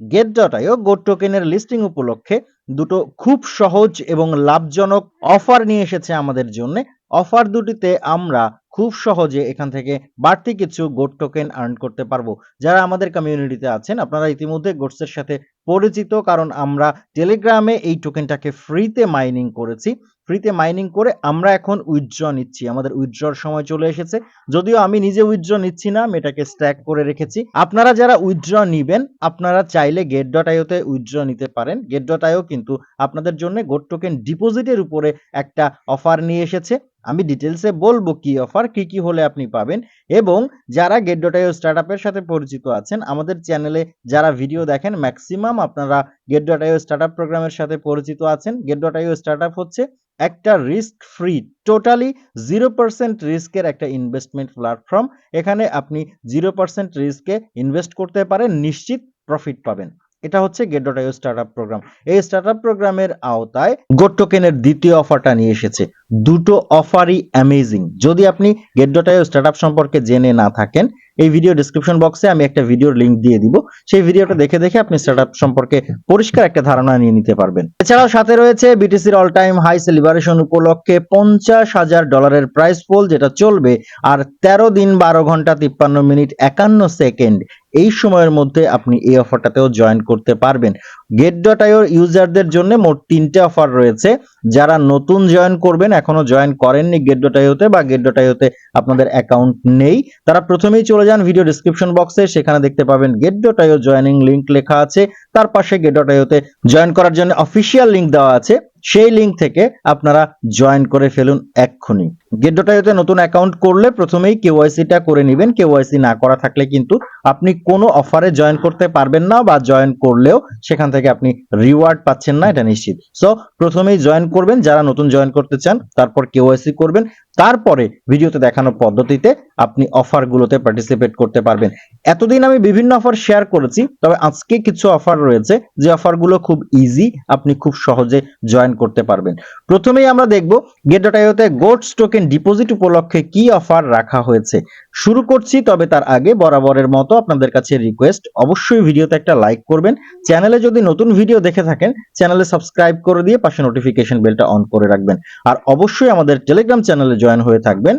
Gate dot IO goat টোকেনের listing উপলক্ষে দুটো খুব সহজ এবং লাভজনক অফার নিয়ে এসেছে আমাদের জন্য। অফার দুটিতে আমরা খুব সহজে এখান থেকে বাড়তি কিছু গোট টোকেন আর্ন করতে পারব। যারা আমাদের কমিউনিটিতে আছেন, আপনারা ইতিমধ্যে গোটসের সাথে পরিচিত, কারণ আমরা টেলিগ্রামে এই টোকেনটাকে ফ্রিতে মাইনিং করেছি। ফ্রিতে মাইনিং করে আমরা এখন উইথড্র নিচ্ছি। আমাদের উইথড্রর সময় চলে এসেছে। যদিও আমি নিজে উইথড্র নিচ্ছি না, আমি এটাকে স্ট্যাক করে রেখেছি। আপনারা যারা উইথড্র নিবেন, আপনারা চাইলে গেট ডট আইওতে উইথড্র নিতে পারেন। গেট ডট আইও কিন্তু আপনাদের জন্য গোট টোকেন ডিপোজিটের উপরে একটা অফার নিয়ে এসেছে। আমি ডিটেলসে বলব কি অফার কি কি হলে আপনি পাবেন এবং যারা গেট ডট আইও স্টার্টআপের সাথে পরিচিত আছেন, আমাদের চ্যানেলে যারা ভিডিও দেখেন ম্যাক্সিমাম আপনারা গেট ডট আইও স্টার্টআপ প্রোগ্রামের সাথে পরিচিত আছেন। গেট ডট আইও স্টার্টআপ হচ্ছে একটা risk free totally zero percent রিস্কের একটা ইনভেস্টমেন্ট প্ল্যাটফর্ম এখানে আপনি জিরো পার্সেন্ট রিস্কে ইনভেস্ট করতে পারেন, নিশ্চিত প্রফিট পাবেন। এটা হচ্ছে Gate dot IO startup program এই স্টার্টআপ প্রোগ্রামের আওতায় গোট টোকেনের দ্বিতীয় অফারটা নিয়ে এসেছে। দুটো অফারই অ্যামেজিং যদি আপনি গেট ডট আইও স্টার্টআপ সম্পর্কে জেনে না থাকেন, এই ভিডিও ডিসক্রিপশন বক্সে আমি একটা ভিডিওর লিংক দিয়ে দিব। সেই ভিডিওটা দেখে দেখে আপনি স্টার্টআপ সম্পর্কে পরিষ্কার একটা ধারণা নিয়ে নিতে পারবেন। এছাড়াও সাথে রয়েছে বিটিসির অল টাইম হাই সেলিব্রেশন উপলক্ষে পঞ্চাশ হাজার ডলারের প্রাইস পোল যেটা চলবে আর তেরো দিন বারো ঘণ্টা তিপ্পান্ন মিনিট একান্ন সেকেন্ড এই সময়ের মধ্যে আপনি এই অফারটাতেও জয়েন করতে পারবেন। গেট ডট আইওর ইউজারদের জন্য মোট তিনটে অফার রয়েছে। যারা নতুন জয়েন করবেন, এখনও জয়েন করেননি গেট ডট আইওতে বা গেট ডট আইওতে আপনাদের অ্যাকাউন্ট নেই, তারা প্রথমেই চলে যান ভিডিও ডিসক্রিপশন বক্সে সেখানে দেখতে পাবেন Gate dot IO joining link লেখা আছে। তার পাশে গেট ডট আইওতে জয়েন করার জন্য অফিসিয়াল লিংক দেওয়া আছে। সেই লিংক থেকে আপনারা জয়েন করে ফেলুন এক্ষুনি। গেট ডট আইওতে নতুন অ্যাকাউন্ট করলে প্রথমেই কেওয়াইসিটা করে নেবেন। কেওয়াইসি না করা থাকলে কিন্তু আপনি কোনো অফারে জয়েন করতে পারবেন না বা জয়েন করলেও সেখান থেকে আপনি রিওয়ার্ড পাচ্ছেন না, এটা নিশ্চিত। সো প্রথমেই জয়েন করবেন। যারা নতুন জয়েন করতে চান, তারপর কেওয়াইসি করবেন। তারপরে ভিডিওতে দেখানো পদ্ধতিতে আপনি অফারগুলোতে পার্টিসিপেট করতে পারবেন। এতদিন আমি বিভিন্ন অফার শেয়ার করেছি, তবে আজকে কিছু অফার রয়েছে। যে অফারগুলো খুব ইজি আপনি খুব সহজে জয়েন করতে পারবেন। প্রথমেই আমরা দেখব গেট ডট আইওতে গোটস টোকেন ডিপোজিট উপলক্ষে কি অফার রাখা হয়েছে। শুরু করছি, তবে তার আগে বরাবরের মতো আপনাদের কাছে রিকোয়েস্ট অবশ্যই ভিডিওতে একটা লাইক করবেন। চ্যানেলে যদি নতুন ভিডিও দেখে থাকেন, চ্যানেলে সাবস্ক্রাইব করে দিয়ে পাশে নোটিফিকেশন বেলটা অন করে রাখবেন। আর অবশ্যই আমাদের টেলিগ্রাম চ্যানেলে জয়েন হয়ে থাকবেন।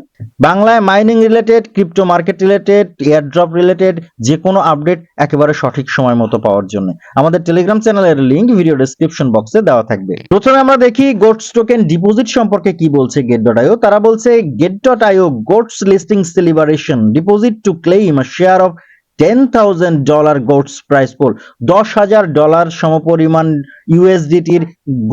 বাংলায় mining related crypto market related airdrop related যে কোনো আপডেট একেবারে সঠিক সময় মতো পাওয়ার জন্য। আমাদের টেলিগ্রাম চ্যানেলের লিংক ভিডিও ডেসক্রিপশন বক্সে দেওয়া থাকবে। প্রথমে আমরা দেখি গোটস টোকেন ডিপোজিট সম্পর্কে কি বলছে গেট ডট আইও তারা বলছে Gate dot IO goats listing celebration deposit to claim a share of ten thousand dollar goats price pool দশ হাজার ডলার সমপরিমাণ ইউএসডিটির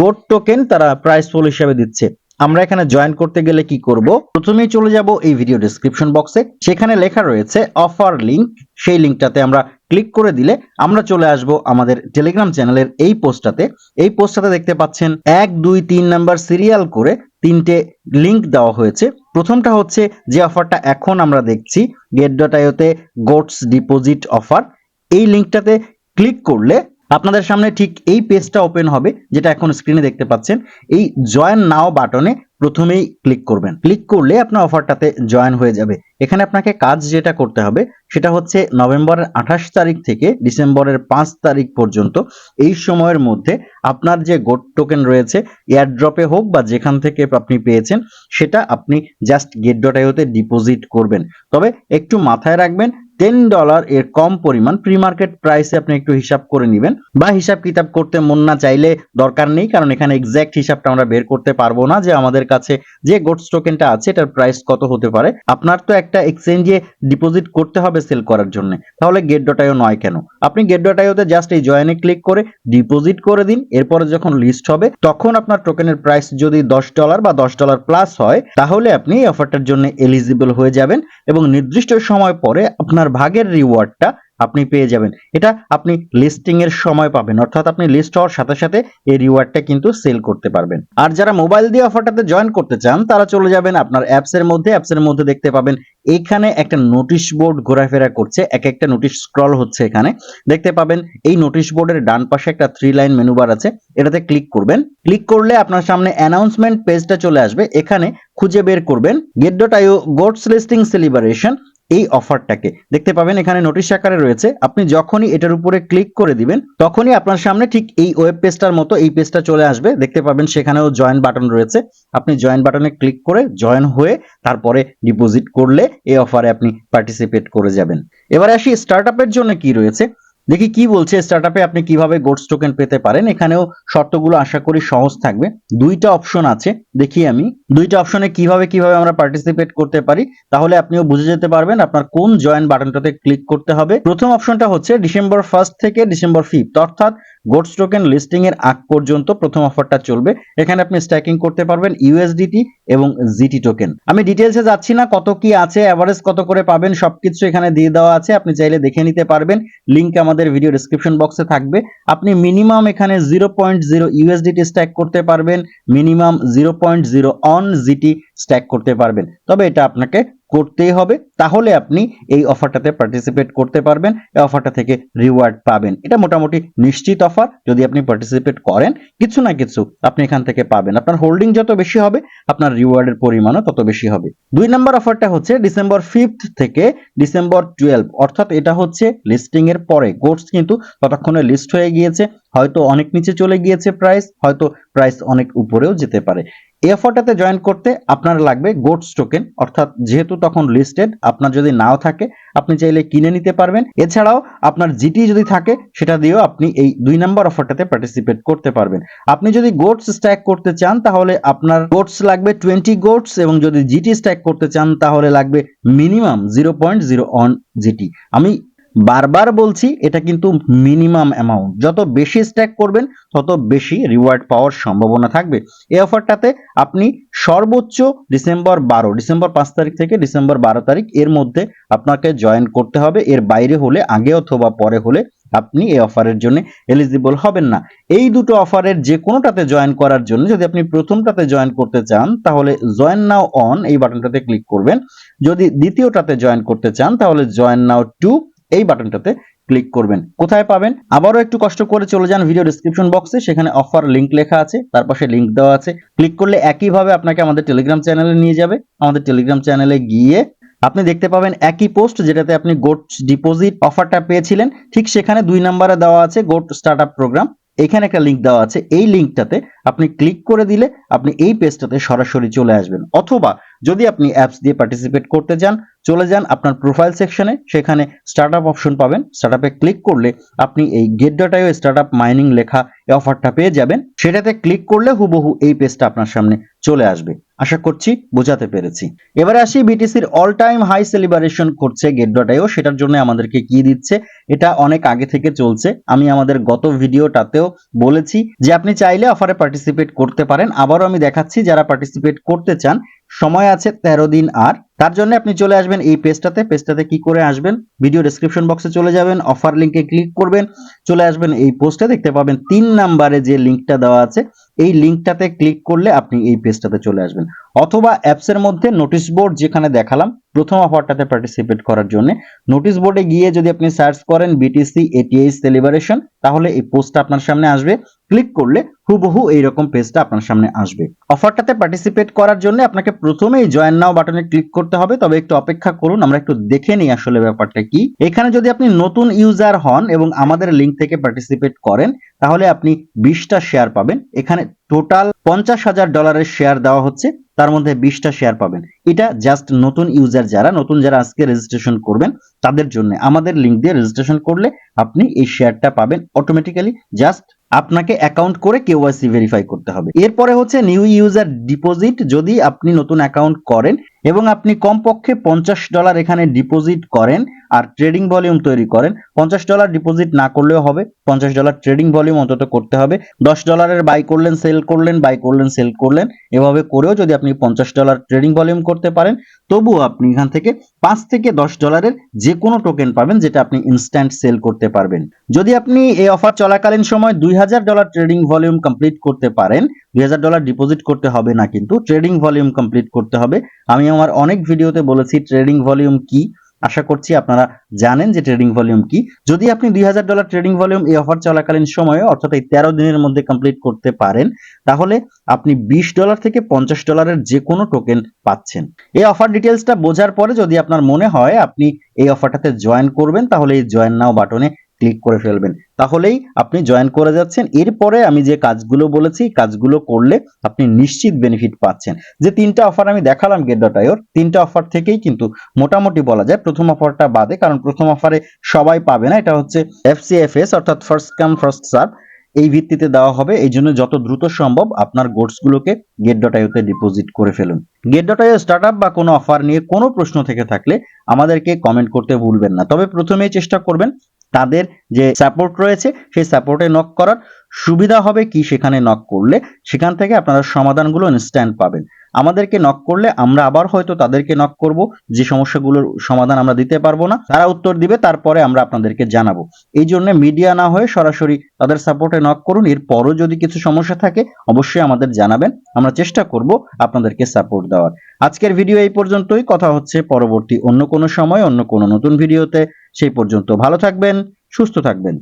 গোট টোকেন তারা প্রাইস পোল হিসেবে দিচ্ছে। আমরা এখানে জয়েন করতে গেলে কি করব? প্রথমেই চলে যাব এই ভিডিও ডেসক্রিপশন বক্সে সেখানে লেখা রয়েছে অফার লিংক সেই লিংকটাতে আমরা ক্লিক করে দিলে আমরা চলে আসব আমাদের টেলিগ্রাম চ্যানেলের এই পোস্টটাতে। এই পোস্টটাতে দেখতে পাচ্ছেন এক, দুই, তিন নাম্বার সিরিয়াল করে তিনটে লিংক দেওয়া হয়েছে। প্রথমটা হচ্ছে যে অফারটা এখন আমরা দেখছি গেট ডট আইওতে গোটস ডিপোজিট অফার এই লিঙ্কটাতে ক্লিক করলে আপনাদের সামনে ঠিক এই পেজটা ওপেন হবে, যেটা এখন স্ক্রিনে দেখতে পাচ্ছেন। এই জয়েন নাও বাটনে প্রথমেই ক্লিক করবেন। ক্লিক করলে আপনার অফারটাতে জয়েন হয়ে যাবে। এখানে আপনাকে কাজ যেটা করতে হবে, সেটা হচ্ছে নভেম্বরের আঠাশ তারিখ থেকে ডিসেম্বরের পাঁচ তারিখ পর্যন্ত এই সময়ের মধ্যে আপনার যে গোট টোকেন রয়েছে এয়ারড্রপে হোক বা যেখান থেকে আপনি পেয়েছেন, সেটা আপনি জাস্ট গেট ডট আইওতে ডিপোজিট করবেন। তবে একটু মাথায় রাখবেন টেন ডলার এর কম পরিমাণ প্রি মার্কেট প্রাইসে আপনি একটু হিসাব করে নেবেন। বা হিসাব কিতাব করতে মন না চাইলে দরকার নেই, কারণ এখানে এক্স্যাক্ট হিসাবটা আমরা বের করতে পারব না যে আমাদের কাছে যে গোটস টোকেনটা আছে, এটার প্রাইস কত হতে পারে। আপনার তো একটা এক্সচেঞ্জে ডিপোজিট করতে হবে সেল করার জন্য। তাহলে গেট ডট আইও নয় কেন? আপনি গেট ডট আইওতে জাস্ট এই জয়েনে ক্লিক করে ডিপোজিট করে দিন, এরপরে যখন লিস্ট হবে, তখন আপনার টোকেনের প্রাইস যদি দশ ডলার বা দশ ডলার প্লাস হয়, তাহলে আপনি এই অফারটার জন্য এলিজিবল হয়ে যাবেন এবং নির্দিষ্ট সময় পরে আপনার ভাগের রিওয়ার্ডটা আপনি পেয়ে যাবেন। এটা আপনি লিস্টিং এর সময় পাবেন, অর্থাৎ আপনি লিস্ট হওয়ার সাথে সাথে এই রিওয়ার্ডটা কিন্তু সেল করতে পারবেন। আর যারা মোবাইল দিয়ে অফারটাতে জয়েন করতে চান, তারা চলে যাবেন আপনার অ্যাপস এর মধ্যে। অ্যাপস এর মধ্যে দেখতে পাবেন, এখানে একটা নোটিশ বোর্ড ঘোরাফেরা করছে, এক একটা নোটিশ স্ক্রল হচ্ছে এখানে। দেখতে পাবেন, এই নোটিশ বোর্ডের ডান পাশে একটা থ্রি লাইন মেনু বার আছে, এটাতে ক্লিক করবেন। ক্লিক করলে আপনার সামনে অ্যানাউন্সমেন্ট পেজটা চলে আসবে, এখানে খুঁজে বের করবেন Gate dot IO GOATS listing celebration এই অফারটাকে। দেখতে পাবেন এখানে নোটিশ আকারে রয়েছে, আপনি যখনই এটার উপরে ক্লিক করে দিবেন, তখনই আপনার সামনে ঠিক এই ওয়েব পেজটার মতো এই পেজটা চলে আসবে। দেখতে পাবেন সেখানেও জয়েন বাটন রয়েছে। আপনি জয়েন বাটনে ক্লিক করে জয়েন হয়ে তারপরে ডিপোজিট করলে এই অফারে আপনি পার্টিসিপেট করে যাবেন। এবার আসি স্টার্টআপের জন্য কি রয়েছে? দেখি কি বলছে স্টার্টআপে আপনি কীভাবে গোডস টোকেন পেতে পারেন? এখানেও শর্তগুলো আশা করি সহজ থাকবে। দুইটা অপশন আছে, দেখি আমি। দুইটা অপশনে কীভাবে কীভাবে আমরা পার্টিসিপেট করতে পারি, তাহলে আপনিও বুঝে যেতে পারবেন আপনার কোন জয়েন বাটনটাতে ক্লিক করতে হবে। প্রথম অপশনটা হচ্ছে ডিসেম্বর ফার্স্ট থেকে ডিসেম্বর ফিফথ অর্থাৎ গোডস টোকেন লিস্টিং এর আগ পর্যন্ত প্রথম অফারটা চলবে। এখানে আপনি স্ট্যাকিং করতে পারবেন ইউএসডিটি এবং জিটি টোকেন আমি ডিটেলসে যাচ্ছি না, কত কি আছে অ্যাভারেজ কত করে পাবেন, সবকিছু এখানে দিয়ে দেওয়া আছে, আপনি চাইলে দেখে নিতে পারবেন। লিঙ্ক আমাদের ভিডিও ডিসক্রিপশন বক্সে থাকবে। আপনি মিনিমাম এখানে zero point zero USDT stake করতে পারবেন minimum zero point zero one GT stake করতে পারবেন। তবে এটা আপনাকে করতেই হবে, তাহলে আপনি এই অফারটাতে পার্টিসিপেট করতে পারবেন, এই অফারটা থেকে রিওয়ার্ড পাবেন। এটা মোটামুটি নিশ্চিত অফার, যদি আপনি পার্টিসিপেট করেন, কিছু না কিছু আপনি এখান থেকে পাবেন। আপনার হোল্ডিং যত বেশি হবে, আপনার রিওয়ার্ডের পরিমাণও তত বেশি হবে। দুই নম্বর অফারটা হচ্ছে ডিসেম্বর ফিফথ থেকে ডিসেম্বর টুয়েলভ অর্থাৎ এটা হচ্ছে লিস্টিং এর পরে। কোর্স কিন্তু ততক্ষণে লিস্ট হয়ে গিয়েছে, হয়তো অনেক নিচে চলে গিয়েছে প্রাইস হয়তো প্রাইস অনেক উপরেও যেতে পারে। এই অফারটাতে জয়েন করতে আপনার লাগবে গোটস টোকেন অর্থাৎ যেহেতু তখন লিস্টেড আপনার যদি নাও থাকে, আপনি চাইলে কিনে নিতে পারবেন। এছাড়াও আপনার জিটি যদি থাকে, সেটা দিয়েও আপনি এই দুই নম্বর অফারটাতে পার্টিসিপেট করতে পারবেন। আপনি যদি গোটস স্ট্যাক করতে চান, তাহলে আপনার গোটস লাগবে টোয়েন্টি গোটস এবং যদি জিটি স্ট্যাক করতে চান, তাহলে লাগবে minimum zero point zero one GT আমি বারবার বলছি, এটা কিন্তু মিনিমাম অ্যামাউন্ট যত বেশি স্ট্যাক করবেন, তত বেশি রিওয়ার্ড পাওয়ার সম্ভাবনা থাকবে। এই অফারটাতে আপনি সর্বোচ্চ ডিসেম্বর বারো, ডিসেম্বর পাঁচ তারিখ থেকে ডিসেম্বর বারো তারিখ এর মধ্যে আপনাকে জয়েন করতে হবে। এর বাইরে হলে, আগে অথবা পরে হলে আপনি এই অফারের জন্য এলিজিবল হবেন না। এই দুটো অফারের যে কোনোটাতে জয়েন করার জন্য, যদি আপনি প্রথমটাতে জয়েন করতে চান, তাহলে জয়েন নাও অন এই বাটনটাতে ক্লিক করবেন। যদি দ্বিতীয়টাতে জয়েন করতে চান, তাহলে জয়েন নাও টু এই বাটনটাতে ক্লিক করবেন। কোথায় পাবেন? আবারও একটু কষ্ট করে চলে যান ভিডিও ডিসক্রিপশন বক্সে সেখানে অফার লিঙ্ক লেখা আছে, তার পাশে লিঙ্ক দেওয়া আছে। ক্লিক করলে একইভাবে আপনাকে আমাদের টেলিগ্রাম চ্যানেলে নিয়ে যাবে। আমাদের টেলিগ্রাম চ্যানেলে গিয়ে আপনি দেখতে পাবেন একই পোস্ট যেটাতে আপনি গোট ডিপোজিট অফারটা পেয়েছিলেন। ঠিক সেখানে দুই নম্বরে দেওয়া আছে গোট স্টার্ট প্রোগ্রাম এখানে একটা লিঙ্ক দেওয়া আছে। এই লিংকটাতে আপনি ক্লিক করে দিলে আপনি এই পেজটাতে সরাসরি চলে আসবেন। অথবা যদি আপনি অ্যাপস দিয়ে পার্টিসিপেট করতে যান চলে যান আপনার প্রোফাইল সেকশনে সেখানে স্টার্টআপ অপশন পাবেন। স্টার্টআপে ক্লিক করলে আপনি এই Gate dot start startup mining লেখা এই অফারটা পেয়ে যাবেন। সেটাতে ক্লিক করলে হুবহু এই পেজটা আপনার সামনে চলে আসবে। আশা করছি বোঝাতে পেরেছি। এবারে আসি বিটিসির অল টাইম হাই সেলিব্রেশন করছে গেট ডট আইও সেটার জন্য আমাদেরকে কি দিচ্ছে, এটা অনেক আগে থেকে চলছে। আমি আমাদের গত ভিডিওটাতেও বলেছি যে আপনি চাইলে অফারে পার্টিসিপেট করতে পারেন। আবারও আমি দেখাচ্ছি, যারা পার্টিসিপেট করতে চান, সময় আছে তেরো দিন আর। তার জন্য আপনি চলে আসবেন এই পেজটাতে। পেজটাতে কি করে আসবেন? ভিডিও ডেসক্রিপশন বক্সে চলে যাবেন অফার লিংকে ক্লিক করবেন, চলে আসবেন এই পোস্টে দেখতে পাবেন তিন নাম্বারে যে লিংকটা দেওয়া আছে এই লিঙ্কটাতে ক্লিক করলে আপনি এই পেজটাতে চলে আসবেন। অথবা অ্যাপসের মধ্যে নোটিশ বোর্ড যেখানে দেখালাম প্রথম অফারটাতে পার্টিসিপেট করার জন্য নোটিশ বোর্ডে গিয়ে যদি আপনি সার্চ করেন বিটিসি এটিএই সেলিব্রেশন তাহলে এই পোস্টটা আপনার সামনে আসবে। ক্লিক করলে হুবহু এইরকম পেজটা আপনার সামনে আসবে। অফারটাতে পার্টিসিপেট করার জন্য আপনাকে প্রথমেই জয়েন নাও বাটনে ক্লিক করতে হবে। তবে একটু অপেক্ষা করুন, আমরা একটু দেখে নিই আসলে ব্যাপারটা কি। এখানে যদি আপনি নতুন ইউজার হন এবং আমাদের লিংক থেকে পার্টিসিপেট করেন, তাহলে আপনি বিশটা শেয়ার পাবেন। এখানে টোটাল পঞ্চাশ হাজার ডলারের শেয়ার দেওয়া হচ্ছে, তার মধ্যে বিশটা শেয়ার পাবেন। এটা জাস্ট নতুন ইউজার যারা, নতুন যারা আজকে রেজিস্ট্রেশন করবেন, তাদের জন্য। আমাদের লিঙ্ক দিয়ে রেজিস্ট্রেশন করলে আপনি এই শেয়ারটা পাবেন অটোমেটিক্যালি জাস্ট আপনাকে অ্যাকাউন্ট করে কেওয়াইসি ভেরিফাই করতে হবে। এরপরে হচ্ছে নিউ ইউজার ডিপোজিট যদি আপনি নতুন অ্যাকাউন্ট করেন এবং আপনি কমপক্ষে পঞ্চাশ ডলার এখানে ডিপোজিট করেন আর ট্রেডিং ভলিউম তৈরি করেন। পঞ্চাশ ডলার ডিপোজিট না করলেও হবে। পঞ্চাশ ডলার ট্রেডিং ভলিউম অন্তত করতে হবে। দশ ডলারের বাই করলেন সেল করলেন বাই করলেন সেল করলেন। এভাবে করেও যদি আপনি পঞ্চাশ ডলার ট্রেডিং ভলিউম করতে পারেন তবুও আপনি এখান থেকে পাঁচ থেকে দশ ডলারের যে কোনো টোকেন পাবেন, যেটা আপনি ইনস্ট্যান্ট সেল করতে পারবেন। যদি আপনি এই অফার চলাকালীন সময় দুই হাজার ডলার ট্রেডিং ভলিউম কমপ্লিট করতে পারেন, দুই হাজার ডলার ডিপোজিট করতে হবে না কিন্তু ট্রেডিং ভলিউম কমপ্লিট করতে হবে। আমি আমার অনেক ভিডিওতে বলেছি ট্রেডিং ভলিউম কি? আশা করছি আপনারা জানেন যে ট্রেডিং ভলিউম কি। যদি আপনি দুই হাজার ডলার ট্রেডিং ভলিউম এই অফার চলাকালীন সময়ে, অর্থাৎ এই তেরো দিনের মধ্যে কমপ্লিট করতে পারেন, তাহলে আপনি বিশ ডলার থেকে পঞ্চাশ ডলারের যে কোনো টোকেন পাচ্ছেন। এই অফার ডিটেলসটা বোঝার পরে যদি আপনার মনে হয় আপনি এই অফারটাতে জয়েন করবেন, তাহলে এই জয়েন নাও বাটনে ক্লিক করে ফেলবেন। তাহলেই আপনি জয়েন করে যাচ্ছেন। এরপরে আমি যে কাজগুলো বলেছি, কাজগুলো করলে আপনি নিশ্চিত বেনিফিট পাচ্ছেন। যে তিনটা অফার আমি দেখালাম গেট ডট আইওর তিনটা অফার থেকেই কিন্তু মোটামুটি বলা যায় প্রথম অফারটা বাদে, কারণ প্রথম অফারে সবাই পাবে না। এটা হচ্ছে এফসিএফএস অর্থাৎ ফার্স্ট কাম ফার্স্ট সার্ভ এই ভিত্তিতে দেওয়া হবে। এই জন্য যত দ্রুত সম্ভব আপনার গোডস গুলোকে গেট ডট আইওতে ডিপোজিট করে ফেলুন। গেট ডট আইও স্টার্ট বা কোনো অফার নিয়ে কোনো প্রশ্ন থেকে থাকলে আমাদেরকে কমেন্ট করতে ভুলবেন না। তবে প্রথমেই চেষ্টা করবেন তাদের যে সাপোর্ট রয়েছে সেই সাপোর্টে নক করার সুবিধা হবে কি সেখানে নক করলে? সেখান থেকে আপনারা সমাধানগুলো ইনস্ট্যান্ট পাবেন। আমাদেরকে নক করলে আমরা আবার হয়তো তাদেরকে নক করব। যে সমস্যাগুলোর সমাধান আমরা দিতে পারব না, তারা উত্তর দিবে, তারপরে আমরা আপনাদেরকে জানাব। এই জন্য মিডিয়া না হয়ে সরাসরি তাদের সাপোর্টে নক করুন। এরপরও যদি কিছু সমস্যা থাকে, অবশ্যই আমাদের জানাবেন। আমরা চেষ্টা করব আপনাদেরকে সাপোর্ট দেওয়ার। আজকের ভিডিও এই পর্যন্তই। কথা হচ্ছে পরবর্তী অন্য কোনো সময়, অন্য কোনো নতুন ভিডিওতে সেই পর্যন্ত ভালো থাকবেন, সুস্থ থাকবেন।